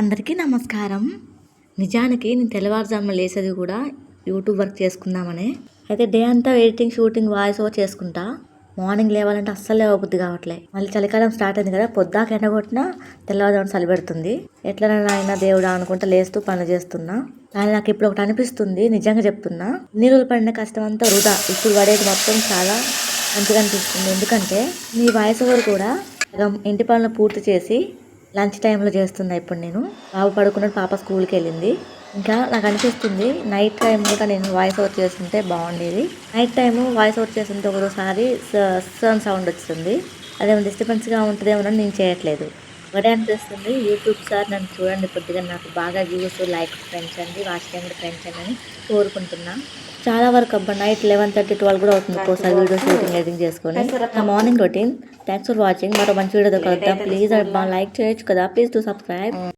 అందరికీ నమస్కారం. నిజానికి నేను తెల్లవారుజామున లేసేది కూడా యూట్యూబ్ వర్క్ చేసుకుందామని. అయితే డే అంతా ఎడిటింగ్ షూటింగ్ వాయిస్ ఓవర్ చేసుకుంటా. మార్నింగ్ లేవాలంటే అస్సలు లేవబుద్ది కావట్లే. మళ్ళీ చలికాలం స్టార్ట్ అయింది కదా పొద్దాక ఎండగొట్టినా తెల్లవారుజామున చలిపెడుతుంది ఎట్లనైనా ఎట్లా నాయన దేవుడా అనుకుంటా లేస్తూ పనులు చేస్తున్నా. కానీ నాకు ఇప్పుడు ఒకటి అనిపిస్తుంది నిజంగా చెప్తున్నా. ఇన్ని పడిన కష్టం అంతా వృధా. ఇప్పుడు పడేది మొత్తం చాలా మంచిగా అనిపిస్తుంది. ఎందుకంటే మీ వాయిస్ వారు కూడా ఇంటి పనులు పూర్తి చేసి లంచ్ టైంలో చేస్తున్నా ఇప్పుడు నేను. బాబు పడుకున్నాడు పాప స్కూల్కి వెళ్ళింది. ఇంకా నాకు అనిపిస్తుంది నైట్ టైం కూడా నేను వాయిస్ అవుట్ చేస్తుంటే బాగుండేది. నైట్ టైము వాయిస్ అవుట్ చేస్తుంటే ఒకసారి సన్ సౌండ్ వస్తుంది అదేమో డిస్టర్బెన్స్గా ఉంటుందేమో నేను చేయట్లేదు. ఒకటే అనిపిస్తుంది యూట్యూబ్ సార్ నన్ను చూడండి కొద్దిగా. నాకు బాగా వ్యూస్ లైక్ పెంచండి వాచ్ టైం కూడా పెంచండి అని కోరుకుంటున్నా. చాలా వరకు అబ్బా నైట్ లెవెన్ థర్టీ ట్వెల్వ్ కూడా అవుతుంది. ఒక్కోసారి వీడియో షూటింగ్ ఎడిటింగ్ చేసుకొని. నా morning routine thanks for watching మరో మంచి వీడియో కలుద్దాం. ప్లీజ్ అబ్బా లైక్ చేయొచ్చు కదా. Please to subscribe